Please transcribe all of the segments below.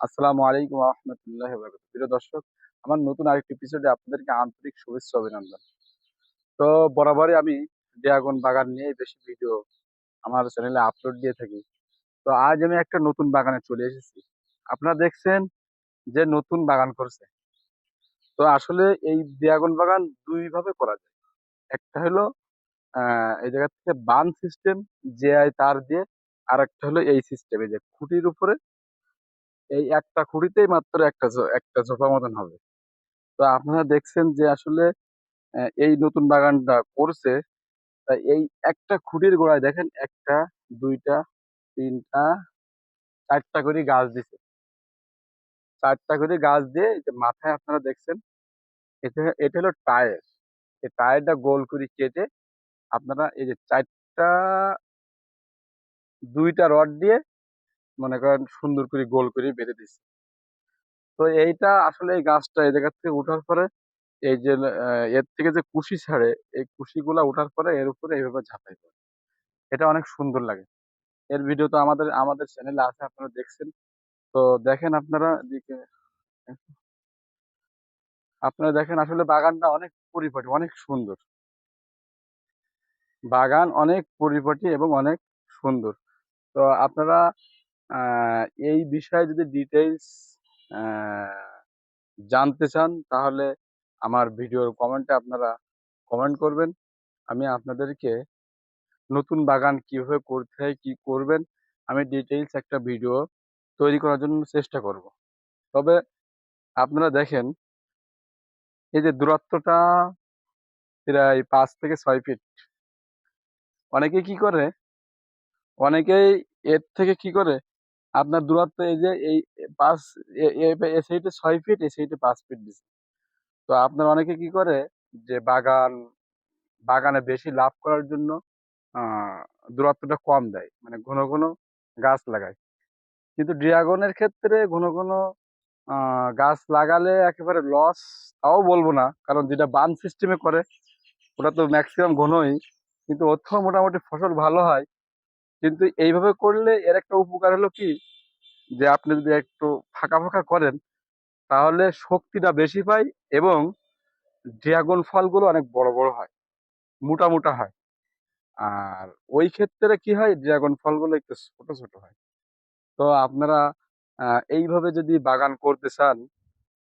আসসালামু আলাইকুম রহমতুল্লাহ প্রিয় দর্শক, আমার নতুন আরেকটি এপিসোডে আপনাদেরকে আন্তরিক শুভেচ্ছা অভিনন্দন। তো বরাবরই আমি ড্রাগন বাগান নিয়ে বেশি ভিডিও আমার চ্যানেলে আপলোড দিয়ে থাকি। তো আজ আমি একটা নতুন বাগানে চলে এসেছি। আপনারা দেখছেন যে নতুন বাগান করছে। তো আসলে এই ড্রাগন বাগান দুই ভাবে করা যায়। একটা হলো এই জায়গা থেকে বান সিস্টেম যে তার দিয়ে আর একটা হলো এই সিস্টেমে যে খুঁটির উপরে এই একটা খুঁড়িতেই মাত্র একটা একটা ঝোপা মতন হবে। তো আপনারা দেখছেন যে আসলে এই নতুন বাগানটা করছে। তা এই একটা খুঁটির গোড়ায় দেখেন, একটা, দুইটা, তিনটা, চারটা করে গাছ দিছে। চারটা করে গাছ দিয়ে মাথায় আপনারা দেখছেন, এটা এটা হলো টায়ার। এই টায়ারটা গোল করে কেটে আপনারা এই যে চারটা, দুইটা রড দিয়ে মনে করেন সুন্দর করে গোল করে বেঁধে দিচ্ছে তো এইটা আসলে এই গাছটা এই জায়গা থেকে উঠার পরে এই যে এর থেকে যে কুশি ছাড়ে, এই কুশিগুলা ওঠার পরে এর উপরে এইভাবে ঝাঁপাই পড়ে। এটা অনেক সুন্দর লাগে। এর ভিডিও তো আমাদের আমাদের চ্যানেলে আছে, আপনারা দেখছেন। তো দেখেন আপনারা এদিকে, আপনারা দেখেন আসলে বাগানটা অনেক পরিপাটি, অনেক সুন্দর। বাগান অনেক পরিপাটি এবং অনেক সুন্দর। তো আপনারা এই বিষয়ে যদি ডিটেইলস জানতে চান, তাহলে আমার ভিডিওর কমেন্টে আপনারা কমেন্ট করবেন। আমি আপনাদেরকে নতুন বাগান কীভাবে করতে হয়, কী করবেন, আমি ডিটেলস একটা ভিডিও তৈরি করার জন্য চেষ্টা করব। তবে আপনারা দেখেন, এই যে দূরত্বটা প্রায় পাঁচ থেকে ছয় ফিট অনেকে কি করে? অনেকেই এর থেকে কি করে? আপনার দূরত্ব এই যে এই পাঁচ এ- সাইডে ছয় ফিট এই সাইডে পাঁচ ফিট দিচ্ছে তো আপনার অনেকে কি করে যে বাগান, বাগানে বেশি লাভ করার জন্য দূরত্বটা কম দেয় মানে ঘন ঘন গাছ লাগায়। কিন্তু ড্রাগনের ক্ষেত্রে ঘন ঘন গাছ লাগালে একেবারে লস তাও বলব না, কারণ যেটা বান সিস্টেমে করে, ওটা তো ম্যাক্সিমাম ঘনই। কিন্তু থেকেও মোটামুটি ফসল ভালো হয়। কিন্তু এইভাবে করলে এর একটা উপকার হলো কি? যে আপনি যদি একটু ফাঁকা ফাঁকা করেন, তাহলে শক্তিটা বেশি পায় এবং ড্রাগন ফলগুলো অনেক বড় বড় হয়, মোটা মোটা হয়। আর ওই ক্ষেত্রে কি হয়? ড্রাগন ফলগুলো একটু ছোট ছোট হয়। তো আপনারা এইভাবে যদি বাগান করতে চান,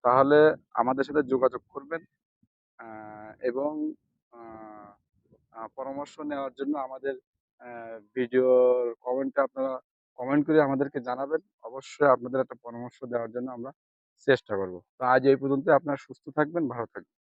তাহলে আমাদের সাথে যোগাযোগ করবেন। এবং পরামর্শ নেওয়ার জন্য আমাদের ভিডিওর কমেন্টে আপনারা কমেন্ট করে আমাদেরকে জানাবেন। অবশ্যই আপনাদের একটা পরামর্শ দেওয়ার জন্য আমরা চেষ্টা করব। তো আজ এই পর্যন্ত আপনারা সুস্থ থাকবেন, ভালো থাকবেন।